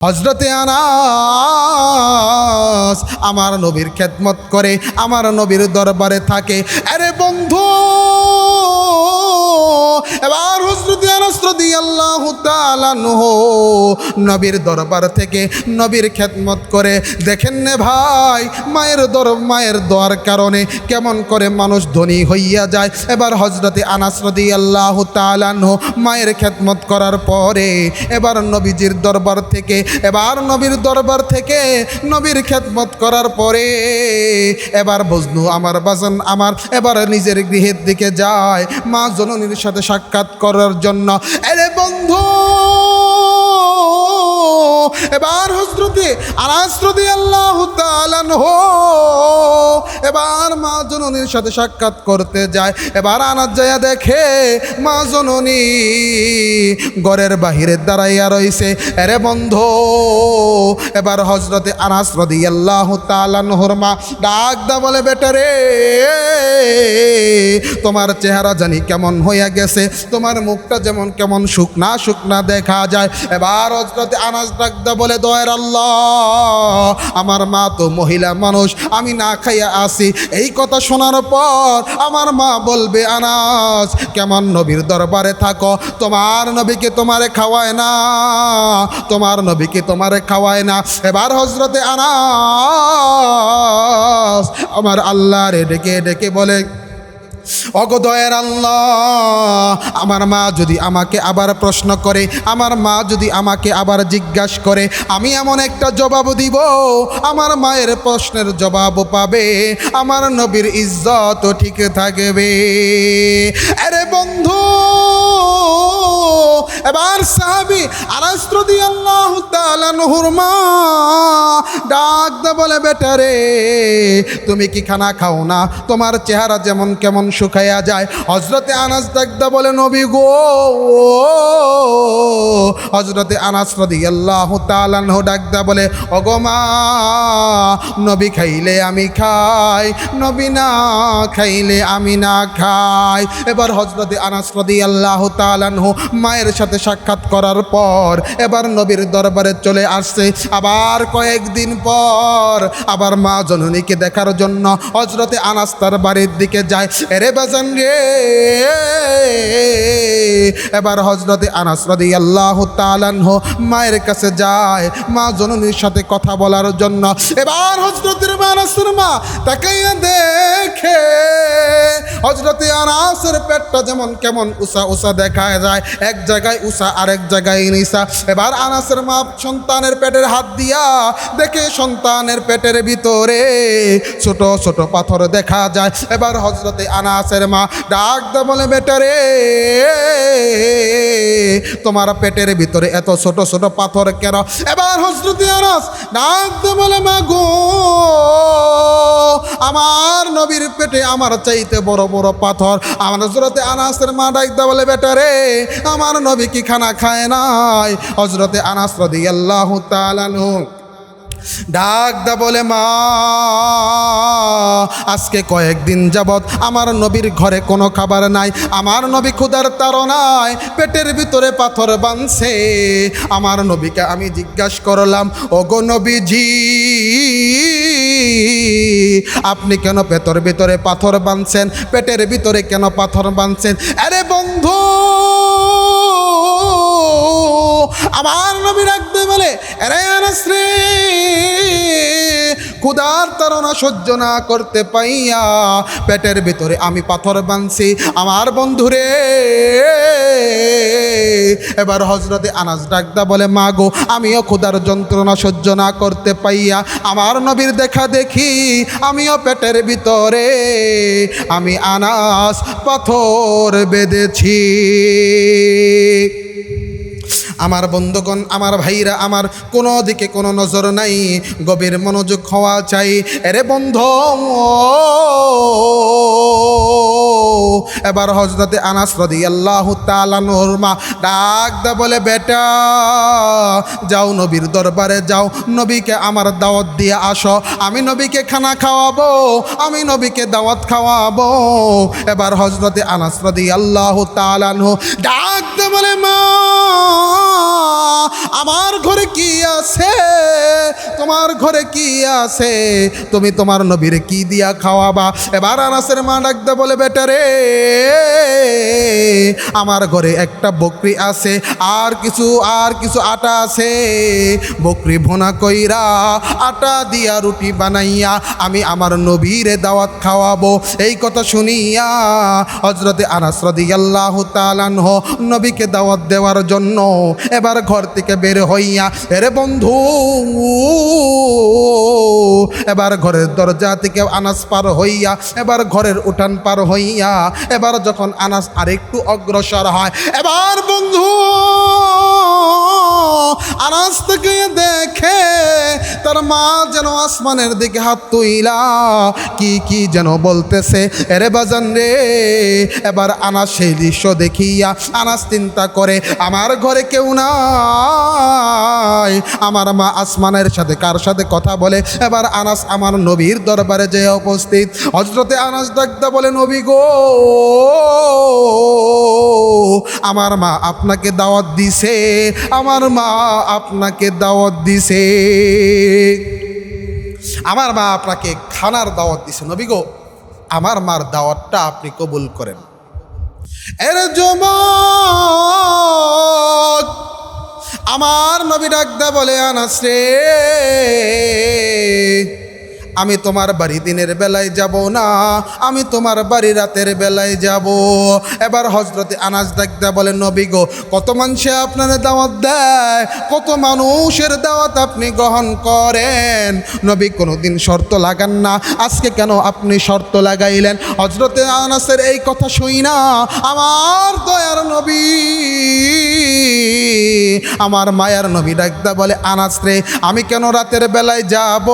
হজরতে আনাস আমার নবীর খেদমত করে আমার নবীর দরবারে থাকে। আরে বন্ধু! এবার হজরতে আনাস রাদিয়াল্লাহু তাআলা নবীর দরবার থেকে নবীর খেদমত করে, দেখেন নে ভাই, মায়ের দর, মায়ের দোয়ার কারণে কেমন করে মানুষ ধনী হইয়া যায়। এবার হজরতে আনাস রাদিয়াল্লাহু তাআলা মায়ের খেদমত করার পরে, এবার নবীজির দরবার থেকে, এবার নবীর দরবার থেকে নবীর খেদমত করার পরে, এবার বজনু আমার বাজান আমার, এবার নিজের গৃহের দিকে যায়। মা জননীর সাথে সাক্ষাৎ করার জন্য। এরে বন্ধু! এবার হজরতে আনাসরদি আল্লাহ হো এবার মা জননীর সাথে সাক্ষাৎ করতে যায়। এবার আনাজ যাইয়া দেখে মা জননী ঘরের বাহিরের দাঁড়াইয়া রইছে। এরে বন্ধ, এবার হজরতে আনাস রদি আল্লাহ তালানহর মা ডাক দা বলে বেটারে তোমার চেহারা জানি কেমন হইয়া গেছে। তোমার মুখটা যেমন কেমন শুকনা শুকনা দেখা যায়। এবার হজরতে আনাস ডাক দা বলে, দয়ের আল্লাহ, আমার মা তো মহিলা মানুষ, আমি না খাইয়া আসি। এই কথা শোনার পর আমার মা বলবে, আনাস, কেমন নবীর দরবারে থাকো, তোমার নবীকে তোমারে খাওয়ায় না, তোমার নবীকে তোমারে খাওয়ায় না। এবার হজরতে আনাস আমার আল্লাহ রে ডেকে ডেকে বলে অগদয়ের আল্লাহ, আমার মা যদি আমাকে আবার প্রশ্ন করে, আমার মা যদি আমাকে আবার জিজ্ঞাসা করে, আমি এমন একটা জবাব দিব, আমার মায়ের প্রশ্নের জবাব পাবে, আমার নবীর ইজ্জত ঠিক থাকবে। আরে বন্ধু, এবার সাহাবি আরাস্ত্রদি আল্লাহ তালানহুর মা ডাক দে বলে বেটারে তুমি কি খানা খাও না? তোমার চেহারা যেমন কেমন শুকাইয়া যায়। হজরতে আনাস ডাকদা বলে, নবী গো হজরতে আনাস রদি আল্লাহ তালানহ ডাকদা বলে অগমা নবী খাইলে আমি খাই, নবী না খাইলে আমি না খাই। এবার হজরতে আনাস রদি আল্লাহ তালানহ মায়ের সাথে সাক্ষাৎ করার পর, এবার নবীর দরবারে চলে আসছে। আবার কয়েকদিন পর, আবার মা জননীকে দেখার জন্য হজরতে আনাস তার বাড়ির দিকে যায়। এরে বাজান রে। এবার হজরতে আনাস রদি আল্লাহ তালানহ মায়ের কাছে যায়, মা জননীর সাথে কথা বলার জন্য। এবার হজরতের আনাসের মা তাকাইয়া দেখে, হজরতে আনাসের পেটটা যেমন কেমন উষা উষা দেখা যায়, এক জায়গায় উষা আরেক জায়গায় নিশা এবার আনাসের মা সন্তানের পেটের হাত দিয়া দেখে সন্তানের পেটের ভিতরে ছোট ছোট পাথর দেখা যায়। এবার হজরতে আনাসের মা, ডাক দে বলে বেটারে তোমার পেটের ভিতরে এত ছোট ছোট পাথর কেন? এবার হজরতে আনাস ডাক দে বলে, মা গো, আমার নবীর পেটে আমার চাইতে বড় বড় পাথর। আমার হজরতে আনাসের মা ডাক দে বলে বেটারে আমার নবী কি খানা খায় নাই? হজরতে আনাস রদি আল্লাহ তালানু ডাক দা বলে, মা আজকে কয়েকদিন যাবৎ আমার নবীর ঘরে কোনো খাবার নাই। আমার নবী ক্ষুদার তারনায় পেটের ভিতরে পাথর বানছে। আমার নবীকে আমি জিজ্ঞাসা করলাম, ওগো নবীজি, আপনি কেন পেটর ভিতরে পাথর বানছেন? পেটের ভিতরে কেন পাথর বানছেন? আরে বন্ধু আমার নবী রাখতে বলে, এরে আনাস রে ক্ষুধার তারা সহ্য না করতে পাইয়া পেটের ভিতরে আমি পাথর বানছি আমার বন্ধুরে, এবার হজরতে আনাস ডাকদা বলে মা গো আমিও ক্ষুদার যন্ত্রণা সহ্য না করতে পাইয়া আমার নবীর দেখা দেখি, আমিও পেটের ভিতরে, আমি আনাস পাথর বেঁধেছি। আমার বন্ধুগণ, আমার ভাইরা, আমার কোনো দিকে কোনো নজর নাই। গভীর মনোযোগ হওয়া চাই। এরে বন্ধ, এবার হজরতে আনাস রদি আল্লাহ তালানোর মা ডাক দা বলে, বেটা, যাও নবীর দরবারে যাও। নবীকে আমার দাওয়াত দিয়ে আসো। আমি নবীকে খানা খাওয়াবো, আমি নবীকে দাওয়াত খাওয়াবো। এবার হজরতে আনাস রদি আল্লাহ তালানহ ডাক দা বলে, মা, আমার ঘরে কি আছে? তোমার ঘরে কি আছে? তুমি তোমার নবীর কি দিয়া খাওয়াবা? এবার আনাসের মা ডাকতে বলে বেটারে আমার ঘরে একটা বকরি আছে, আর কিছু আর কিছু আটা আছে। বকরি ভোনা কইরা আটা দিয়া রুটি বানাইয়া আমি আমার নবীরে দাওয়াত খাওয়াবো। এই কথা শুনিয়া হজরতে আনাস রাদিয়াল্লাহু তাআলাহ নবীকে দাওয়াত দেওয়ার জন্য এবার ঘর থেকে বের হইয়া, এরে বন্ধু, এবার ঘরের দরজা থেকে আনাস পার হইয়া, এবার ঘরের উঠান পার হইয়া, এবার যখন আনাস আরেকটু অগ্রসর হয়, এবার বন্ধু আনাস থেকে দেখে তার মা যেন আসমানের দিকে হাত তুইলা। কি কি যেন বলতেছে, এরে বাজান রে, এবার আনাস সেই দৃশ্য দেখিয়া, আনাস চিন্তা করে, আমার ঘরে কেউ নাই। আমার মা আসমানের সাথে কার সাথে কথা বলে? এবার আনাস আমার নবীর দরবারে যে উপস্থিত। হজরতে আনাস ডাকদা বলে, নবী গো, আমার মা আপনাকে দাওয়াত দিছে, আমার মা আপনাকে দাওয়াত দিছে। আমার মা আপনাকে খানার দাওয়াত দিছে। নবী গো, আমার মার দাওয়াতটা আপনি কবুল করেন। এর জম আমার নবী ডাকদা বলে, আনাস আমি তোমার বাড়ি দিনের বেলায় যাব না, আমি তোমার বাড়ি রাতের বেলায় যাব। এবার হজরতে আনাজ ডাকদা বলে, নবী গো, কত মানুষে আপনার দাওয়াত দেয়? কত মানুষের দাওয়াত আপনি গ্রহণ করেন? নবী, কোনোদিন শর্ত লাগান না। আজকে কেন আপনি শর্ত লাগাইলেন? হজরতে আনাসের এই কথা শুই না। আমার দয়ার নবী, আমার মায়ার নবী ডাকদা বলে, আনাস রে, আমি কেন রাতের বেলায় যাব?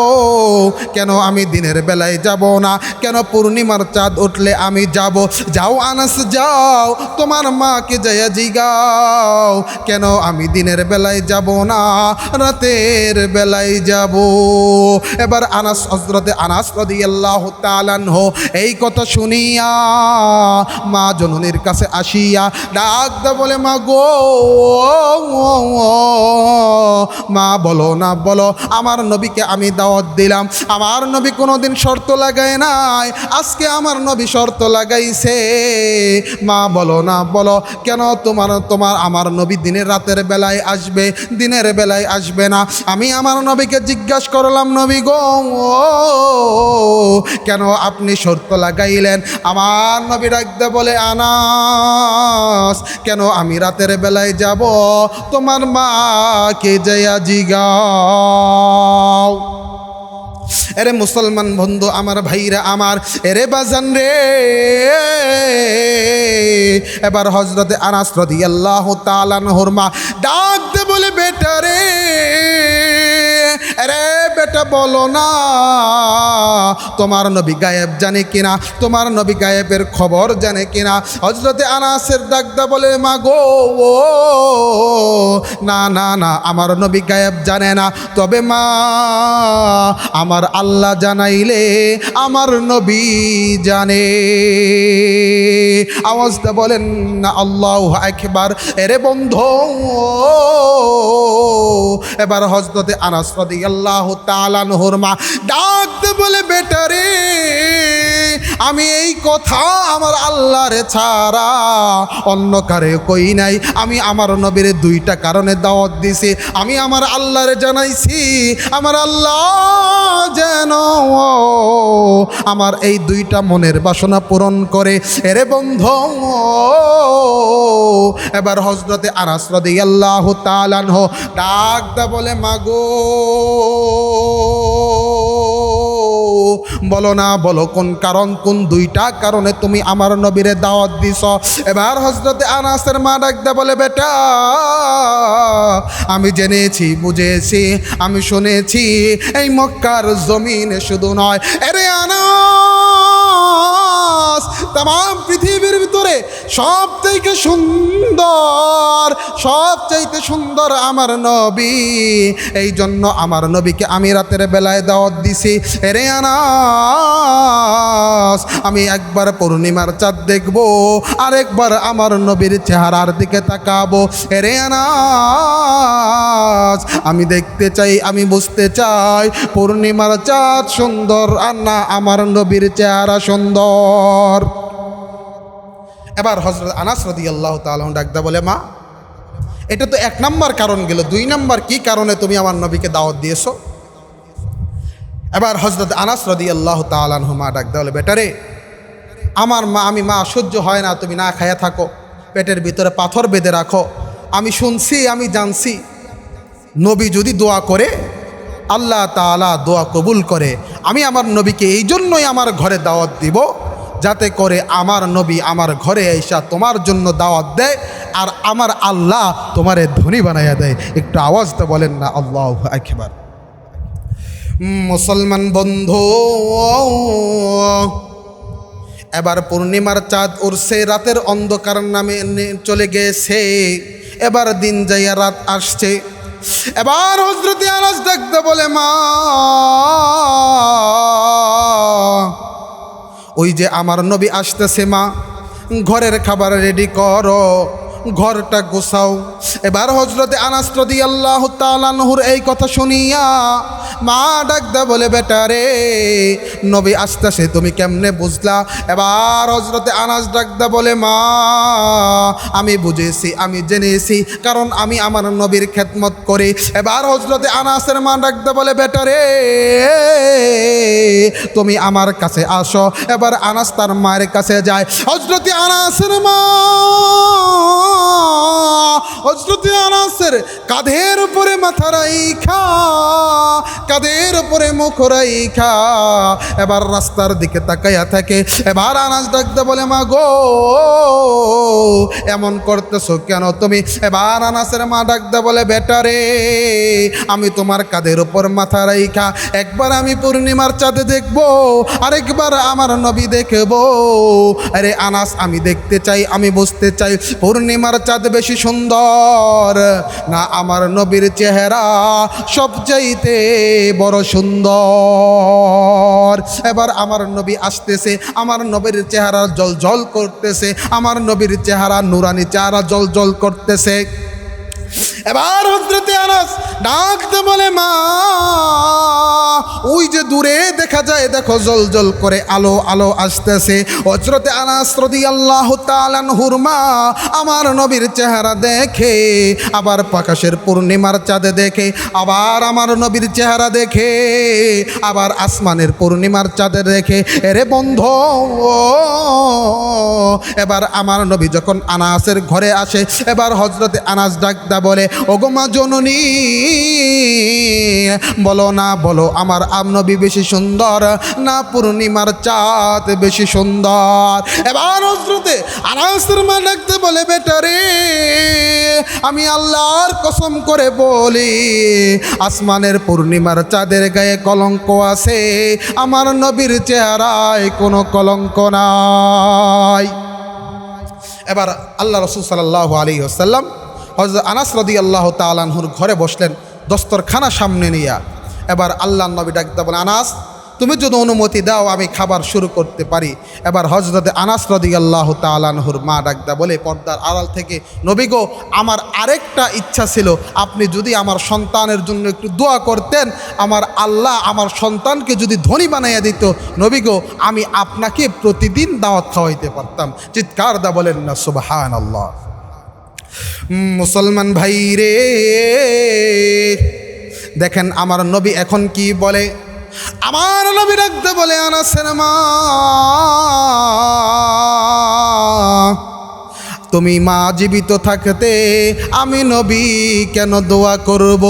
কেন আমি দিনের বেলায় যাব না? কেন পূর্ণিমার চাঁদ উঠলে আমি যাব? যাও আনাস, যাও, তোমার মাকে জয়া জিগাও। কেন আমি দিনের বেলায় যাব না? রাতের বেলায় যাব। এবার আনাস হজরতে আনাস রাদিয়াল্লাহ তালানহ এই কথা শুনিয়া মা জননীর কাছে আসিয়া ডাক দা বলে, মা গো, মা, বলো না, বলো, আমার নবীকে আমি দাওয়াত দিলাম। আমার নবী কোনোদিন শর্ত লাগায় নাই। আজকে আমার নবী শর্ত লাগাইছে। মা বলো, না বলো, কেন তোমার তোমার, আমার নবী দিনের রাতের বেলায় আসবে? দিনের বেলায় আসবে না। আমি আমার নবীকে জিজ্ঞাসা করলাম, নবী গো কেন আপনি শর্ত লাগাইলেন? আমার নবী ডাকতে বলে, আনাস, কেন আমি রাতের বেলায় যাব? তোমার মাকে জয়া জিগাও। এরে মুসলমান বন্ধু, আমার ভাইরা আমার, এরে বাজান রে। এবার হজরতে আনাস রদি আল্লাহ তালানহর মা ডাক দে বলে, বেটা রে। আরে বেটা বলো না, তোমার নবী গায়েব জানে কিনা? তোমার নবী গায়েবের খবর জানে কিনা? হজরতে আনাসের ডাকদা বলে মা গো ও, না না না, আমার নবী গায়েব জানে না। তবে মা, আমার আল্লাহ জানাইলে আমার নবী জানে। আওয়াজটা বলেন, না, আল্লাহ একবার এরে বন্ধ এবার হজরতে আনাস আল্লাহ তালানহর মা ডাকতে বলে বেটারে আমি এই কথা আমার আল্লাহরে ছাড়া অন্য কারে কই নাই। আমি আমার নবীর দুইটা কারণে দাওয়াত দিছি। আমি আমার আল্লাহরে জানাইছি, আমার আল্লাহ যেন আমার এই দুইটা মনের বাসনা পূরণ করে। এরে বন্ধ, এবার হজরতে আনাস আল্লাহ তালানহ ডাক দা বলে, মাগো, বলো না, বলো কোন কারণ, কোন দুইটা কারণে তুমি আমার নবীরে দাওয়াত দিছ? এবার হজরতে আনাসের মা ডাকদা বলে, বেটা, আমি জেনেছি, বুঝেছি, আমি শুনেছি, এই মক্কার জমিনে শুধু নয়। এরে আনাস, তাম, পৃথিবীর ভিতরে সব থেকে সুন্দর সব চাইতে সুন্দর আমার নবী। এই জন্য আমার নবীকে আমি রাতের বেলায় দাওয়াত দিছি। এরে আনাস, আমি একবার পূর্ণিমার চাঁদ দেখব, আরেকবার আমার নবীর চেহারার দিকে তাকাবো। এরে আনাস, আমি দেখতে চাই, আমি বুঝতে চাই, পূর্ণিমার চাঁদ সুন্দর আর না আমার নবীর চেহারা সুন্দর। এবার হজরত আনাস রদি আল্লাহ তালন ডাকদা বলে, মা, এটা তো এক নম্বর কারণ গেল। দুই নম্বর কি কারণে তুমি আমার নবীকে দাওয়াত দিয়েছ? এবার হজরত আনাস রদি আল্লাহ তালানহু মা ডাকদা বলে বেটারে আমার মা, আমি মা, সহ্য হয় না, তুমি না খায়া থাকো, পেটের ভিতরে পাথর বেঁধে রাখো। আমি শুনছি, আমি জানছি। নবী যদি দোয়া করে, আল্লাহ তাআলা দোয়া কবুল করে, আমি আমার নবীকে এই জন্যই আমার ঘরে দাওয়াত দিব যাতে করে আমার নবী আমার ঘরে এসা তোমার জন্য দাওয়াত দেয় আর আমার আল্লাহ তোমারে ধনী বানাইয়া দেয়। একটু আওয়াজটা বলেন না, আল্লাহ একবার মুসলমান বন্ধু, এবার পূর্ণিমার চাঁদ উড়ছে, রাতের অন্ধকার নামে চলে গেছে। এবার দিন যাইয়া রাত আসছে। এবার হজরতে আনাস ডাকতে বলে, মা ওই যে আমার নবী আসতেছে মা ঘরের খাবার রেডি করো। ঘরটা গোছাও। এবার হজরতে আনাস রদি আল্লাহ তালানহুর এই কথা শুনিয়া মা ডাকদা বলে, বেটা রে, নবী আসতেছে, তুমি কেমনে বুঝলা? এবার হজরতে আনাস ডাকদা বলে, মা, আমি বুঝেছি, আমি জেনেছি, কারণ আমি আমার নবীর খেদমত করি। এবার হজরতে আনাসের মা ডাকদা বলে, বেটা রে, তুমি আমার কাছে আসো। এবার আনাস তার মায়ের কাছে যায়। হজরতে আনাসের মা হজরতে আনাসের কাঁধের উপরে মাথা রাইখা, কাঁধের উপরে মুখ রাইখা। এবার রাস্তার দিকে তাকাইয়া থাকে, এবার আনাস ডাকতে বলে, মা গো এমন করতেছো কেন? তুমি এবার আনাসের মা ডাকতে বলে, বেটারে, আমি তোমার কাঁধের উপর মাথা রাইখা, একবার আমি পূর্ণিমার চাঁদে দেখব, আরেকবার আমার নবী দেখব। আরে আনাস, আমি দেখতে চাই, আমি বুঝতে চাই, পূর্ণিমার চাঁদ বেশি সুন্দর না আমার নবীর চেহারা সবচাইতে বড় সুন্দর? এবার আমার নবী আসতেছে, আমার নবীর চেহারা জল জল করতেছে, আমার নবীর চেহারা নুরানি চেহারা জল জল করতেছে। এবার হজরতে আনাস ডাকতে বলে মা ওই যে দূরে দেখা যায়, দেখো জল জল করে আলো আলো আসতেছে। হজরতে আনাস রদি আল্লাহ তালানহুর মা আমার নবীর চেহারা দেখে, আবার প্রকাশের পূর্ণিমার চাঁদে দেখে, আবার আমার নবীর চেহারা দেখে, আবার আসমানের পূর্ণিমার চাঁদে দেখে, এরে বন্ধ এবার আমার নবী যখন আনাসের ঘরে আসে, এবার হজরতে আনাস ডাকদা বলে ওগমা জননী, বলো না, বলো আমার আমনবী বেশি সুন্দর, না পূর্ণিমার চাঁদ বেশি সুন্দর। এবার হজরতে আনাসের মা ডাকতে বলে, বেটারে, আমি আল্লাহর কসম করে বলি, আসমানের পূর্ণিমার চাঁদের গায়ে কলঙ্ক আছে, আমার নবীর চেহারায় কোনো কলঙ্ক নাই। এবার আল্লাহ রসুল সাল্লাহ আলী আসাল্লাম হজরত আনাস রদি আল্লাহ তালানহুর ঘরে বসলেন, দস্তরখানা সামনে নিয়া। এবার আল্লাহ নবী ডাকতে বলে, আনাস, তুমি যদি অনুমতি দাও, আমি খাবার শুরু করতে পারি। এবার হজরতে আনাস রদি আল্লাহ তালানহুর মা ডাকদা বলে, পর্দার আড়াল থেকে, নবী গো, আমার আরেকটা ইচ্ছা ছিল। আপনি যদি আমার সন্তানের জন্য একটু দোয়া করতেন, আমার আল্লাহ আমার সন্তানকে যদি ধনী বানাইয়া দিত, নবী গো, আমি আপনাকে প্রতিদিন দাওয়াত খাওয়াইতে পারতাম। চিৎকার দা বলেন না সুবাহান আল্লাহ মুসলমান ভাই রে দেখেন আমার নবী এখন কি বলে? আমার নবী রাখতে বলে আনা মা। তুমি মা জীবিত থাকতে আমি নবী কেন দোয়া করব?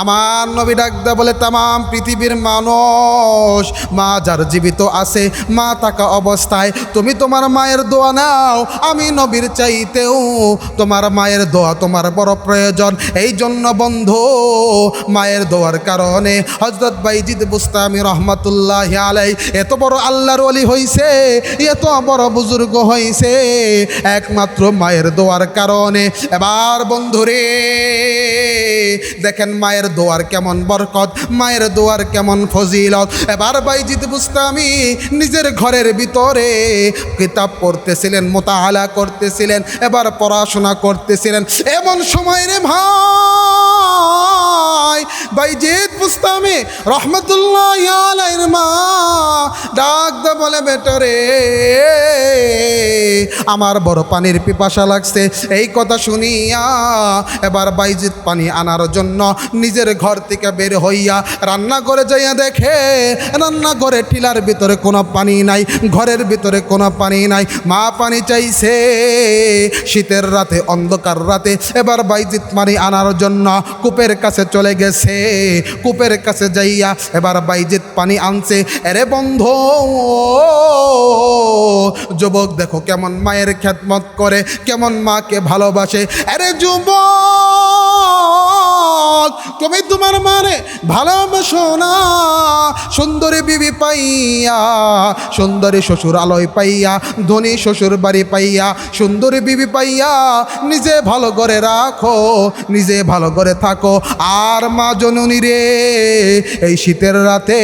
আমার নবী ডাকদা বলে তাম পৃথিবীর মানুষ, মা যার জীবিত আছে, মা থাকা অবস্থায় তুমি তোমার মায়ের দোয়া নাও, আমি নবীর চাইতেও তোমার মায়ের দোয়া তোমার বড় প্রয়োজন। এই জন্য বন্ধু, মায়ের দোয়ার কারণে হজরত বাইজিদ বুস্তামি রহমতুল্লাহ আলাই এত বড় আল্লাহর অলি হইছে, এত বড় বুজুর্গ হইছে একমাত্র মায়ের দোয়ার কারণে। এবার বন্ধুরে, দেখেন মায়ের দোয়ার কেমন বরকত, মায়ের দোয়ার কেমন ফজিলত। এবার বাইজিদ বুস্তামি নিজের ঘরের ভিতরে কিতাব পড়তেছিলেন, মোতাহালা করতেছিলেন, এবার পড়াশোনা করতেছিলেন। এমন সময় রে ভাই বাইজিদ বুস্তামি রহমতুল্লাহ আলাইর মা ডাক দে বলে বেটরে আমার বড় পানির পিপাসা লাগছে। এই কথা শুনিয়া এবার বাইজিৎ পানি আনার জন্য নিজের ঘর থেকে বের হইয়া রান্না করে যাইয়া দেখে রান্না করে টিলার ভিতরে কোনো পানি নাই, ঘরের ভিতরে কোনো পানি নাই। মা পানি চাইছে। শীতের রাতে, অন্ধকার রাতে এবার বাইজিৎ পানি আনার জন্য কূপের কাছে চলে গেছে, কূপের কাছে যাইয়া এবার বাইজিত পানি আনছে। এরে বন্ধ, যুবক দেখো কেমন মায়ের খ্যাতমত করে, কেমন মাকে ভালোবাসে। আরে যুবক! তুমি তোমার মানে ভালোবাসো না। সুন্দরী বিবি পাইয়া, সুন্দরী শ্বশুর আলোয় পাইয়া, ধনী শ্বশুর বাড়ি পাইয়া, সুন্দরী বিবি পাইয়া, নিজে ভালো করে রাখো, নিজে ভালো করে থাকো। আর মা জননী রে, এই শীতের রাতে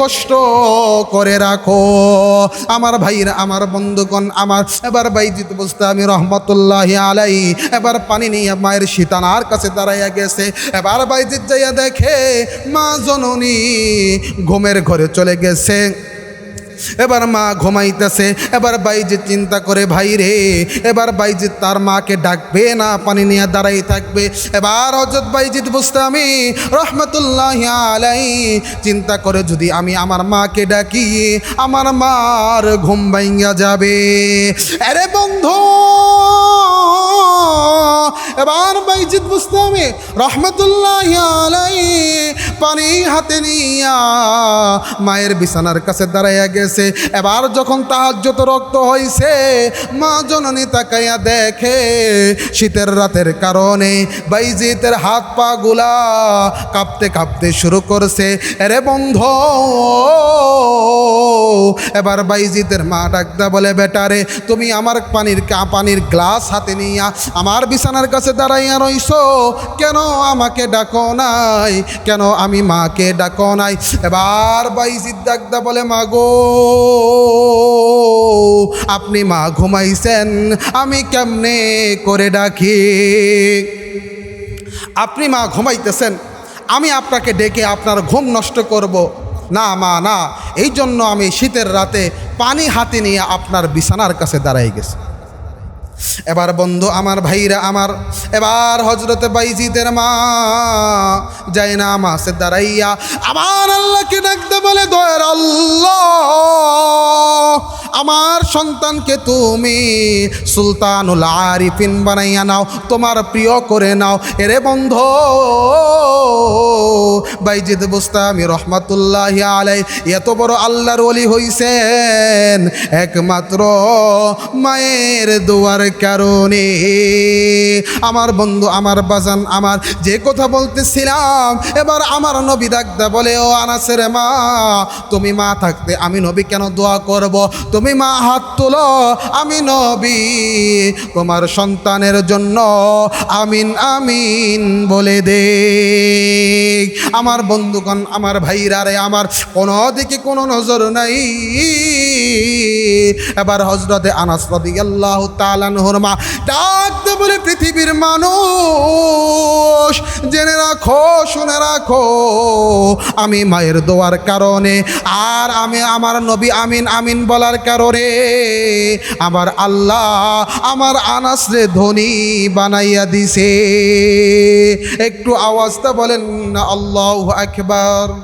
কষ্ট করে রাখো। আমার ভাইরা আমার বন্ধুগণ, আমার এবার বাইজিত বুঝতে আমি রহমতুল্লাহ আলাই এবার পানি নিয়ে মায়ের সীতানার কাছে দাঁড়াইয়া গেছে। এবার বাইজিত যাইয়া দেখে মা জননী ঘুমের ঘরে চলে গেছে। এবার মা ঘুমাইতেছে, এবার বাইজিৎ চিন্তা করে, ভাই রে, এবার বাইজিৎ তার মাকে ডাকবে না, পানি নিয়ে দাঁড়াই থাকবে। এবার হজরত বাইজিৎ বুঝতে আমি রহমতুল্লাহ আলাই চিন্তা করে, যদি আমি আমার মাকে ডাকি, আমার মার ঘুম ভাঙ্গা যাবে। আরে বন্ধু! এবার বাইজিৎ বুঝতে আমি রহমতুল্লাহ আলাই পানি হাতে নিয়া মায়ের বিছানার কাছে দাঁড়াইয়া গেছে। এবার যখন তাহার যত রক্ত হইছে, মা জননী তাকাইয়া দেখে, শীতের রাতের কারণে বাইজিতের হাত পা গুলা কাঁপতে কাঁপতে শুরু করছে। এরে বন্ধ! এবার বাইজিদের মা ডাকদা বলে বেটারে তুমি আমার পানির পানির গ্লাস হাতে নিয়া আমার বিছানার কাছে দাঁড়াইয়া রইছো। কেন আমাকে ডাকো নাই? কেন আমি মাকে ডাকো নাই? এবার বাইজিদ ডাকদা বলে, মা গো, আপনি মা ঘুমাইছেন, আমি কেমনে করে ডাকি? আপনি মা ঘুমাইতেছেন, আমি আপনাকে ডেকে আপনার ঘুম নষ্ট করব। না, মা, না। এই জন্য আমি শীতের রাতে পানি হাতে নিয়ে আপনার বিছানার কাছে দাঁড়াই গেছি। এবার বন্ধু, আমার ভাইরা, আমার, এবার হজরতে বাইজিদের মা যাই না মাসে দাঁড়াইয়া আমার আল্লাহকে ডাকতে বলে, দয়ার আল্লাহ। আমার সন্তানকে তুমি সুলতানুল আরিফিন বানাইয়া নাও, তোমার প্রিয় করে নাও। এরে বন্ধ, বাইজিদ বুস্তামি রহমাতুল্লাহ আলাই এত বড় আল্লাহর ওলি হইছেন একমাত্র মায়ের দোয়ার কারণে। আমার বন্ধু, আমার বাজান, আমার যে কথা বলতেছিলাম, এবার আমার নবী ডাকদা বলে, ও আনাসের মা, তুমি মা থাকতে আমি নবী কেন দোয়া করব? তুমি মা হাত তোলো, আমি নবী। তোমার সন্তানের জন্য আমিন আমিন বলে দে। আমার বন্ধুগণ, আমার ভাইরা রে আমার কোনো দিকে কোনো নজর নাই। এবার হজরতে আনাস রাদিয়াল্লাহু তাআলা নহর মা ডাকতে বলে, পৃথিবীর মানুষ, জেনে রাখো, শুনে রাখো। আমি মায়ের দোয়ার কারণে, আর আমি আমার নবী আমিন আমিন বলার কারণে আমার আল্লাহ আমার আনাস রে ধনী বানাইয়া দিছে। একটু আওয়াজটা বলেন আল্লাহ আকবার।